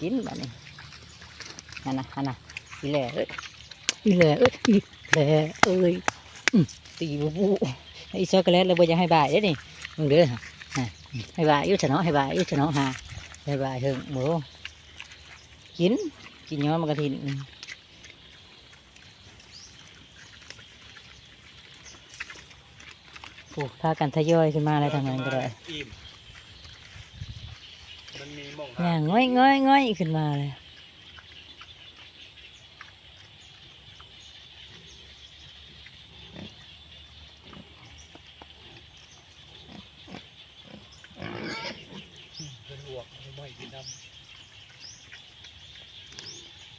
กินแบบนี้ฮันนะฮันนะอีแหล่เอ้ยอีแหล่เอ้ยอีแหล่เอ้ยอืมตีบูบูไอ้ช็อกโกแลตเลยบ่อยากให้บายเด้อนี่มึงเด้อฮะฮะให้บายอยุ่ชะเนาะให้บายอยุ่ชะเนาะฮะให้บายเถิงโบกินกินย้อนมันกระทินโอ้พากันทยอยขึ้นมาอะไรทางนั้นก็ได้อิ่ มมันมีหม่องย่างง่อยง่อยง่อยขึ้นมาเลยเป็นหวกไม่กินน้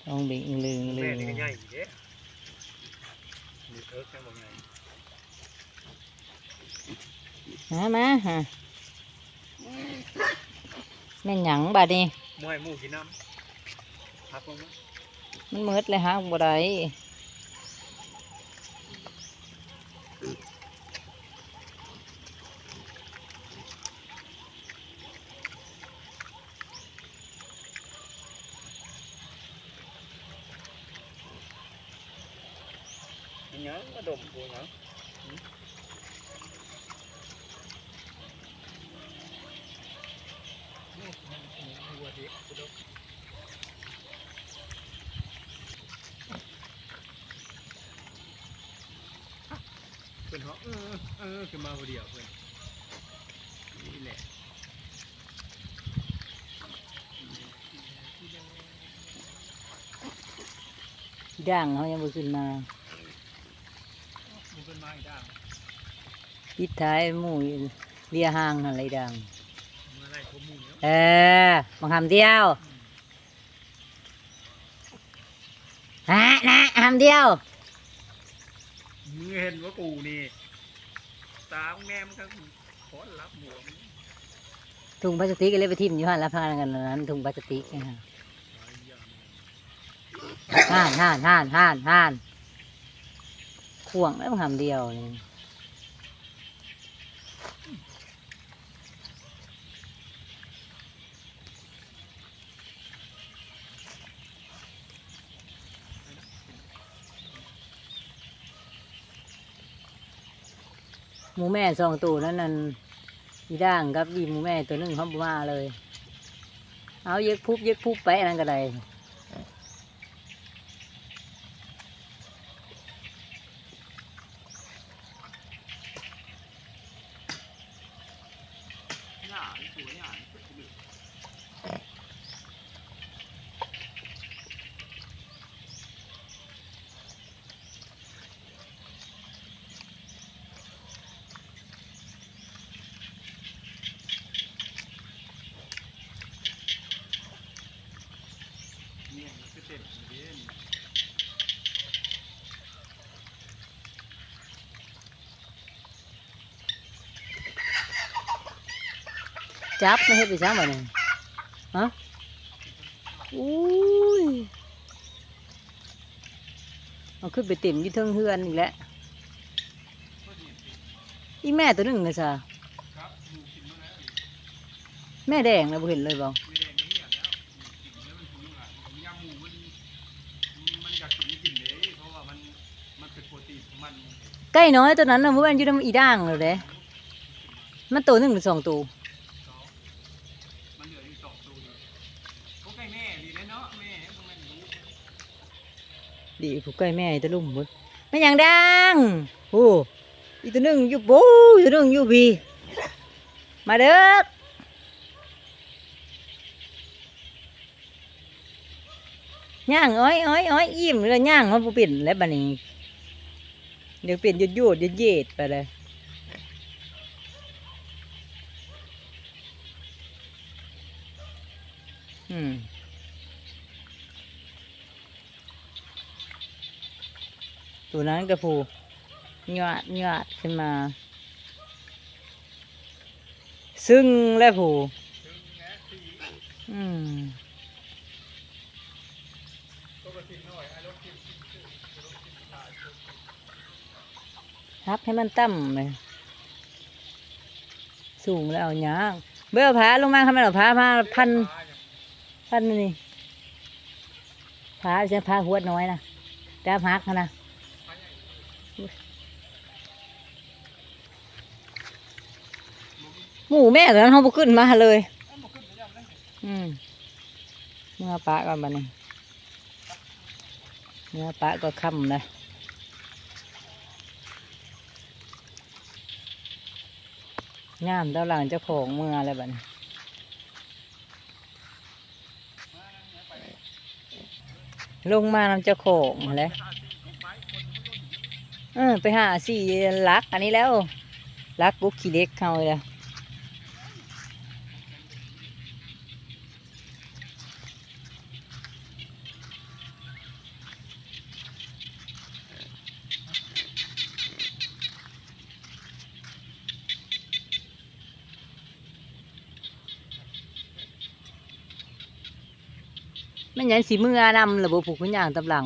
ต้องบิงลืงำลืแม่งนี่ก็ใหญ่อีกเด้มีเอิร์กแค่บอกไงมามาฮะ แม่นหยังบาดนี้มวยหมูกินน้ำพักลงมามันมืดเลยฮะบ่ได้อันยังมาดมกูเนาะ เพื่อนเขาเออเออขึ้นมาคนเดียวเพื่อนนี่แหละด่างเขายังบ่ขึ้นมามันเป็นไม้ด่างปิดท้ายหมู่เลียห่างอะไรด่างมันอะไรขมูเนาะ เออมาทำเดียวฮะนะทำเดียวมึงเห็นว่ากูนี่ ตามแง่มนก็ขอรับหมวกถุงพลาสติกก็เลยไปทิ่มอยู่หันแล้วพากันนั้นถุงพลาสติกนะฮะห่านห่านห่านห่านห่านข่วงแล้วมาทำเดียวนี่ หมูแม่สองตัวนั้นนั่นอีด่างกับอีหมูแม่ตัวหนึงเขาบ่มาเลย เอาเย็กพุบเย็กพุบไปนั่นก็ได้หน้าสวยอะเนี่ยมันก็เต็มเด่นจับไม่ให้ไปจับบ่เนี่ยฮะอุ้ยเอาขึ้นไปเต็มยี่เทิงเฮือนอีกแล้วอีแม่ตัวหนึ่งนะจ๊ะแม่แดงนะบ่เห็นเลยบ่ ใกล้น้อยตัวนั้นนะเมื่อวานอยู่ในอีด่างเลยเด้มันตัวหนึ่งหรือสองตัวเขามันเหลืออยู่สองตัวพวกไก่แม่ดีแล้วเนาะแม่พวกมันรู้ดีผูกใกล้แม่อีตัวลุ่มหมดแม่ยังดังโอ้อีตัวหนึ่งอยู่บูอีตัวหนึ่งอยู่บีมาเด้อย่างอ้อยอ้อยอ้อยอิ่มเลยย่างมันบ่เป็นแล้วบัดนี้เดี๋ ยวเปลี่ยนยุดยุดยุดเยดไปเลยอืมตัวนั้นกระพูหยาดหยาดขึ้นมา ซึ่งแล้วผูถึงแง่สีอืม ตักระทินหน่อยไอ้รถทิมฮับให้มันต่ำเลยสูงแล้วเอาหยางเบื่อผาลงมาทำไมเราผามาพันพันนี่พาใช่พาหัวน้อยนะแต่พักนะหมูแม่ตอนนั้นเขาบ่ขึ้นมาเลยอืมเมื่อปะก่อนบันี้เมื่อปะก็ค่ำนะ งามเด้าหลังเจ้าของเมื่ออะไรบันี้ลงมานำเจ้าของเลยเออไปหาสี่ลัก อันนี้แล้วลักกุ๊กขี้เล็กเขาเลย ไม่ใช่สีมือนำระบบผูกขุนยางตำหลัง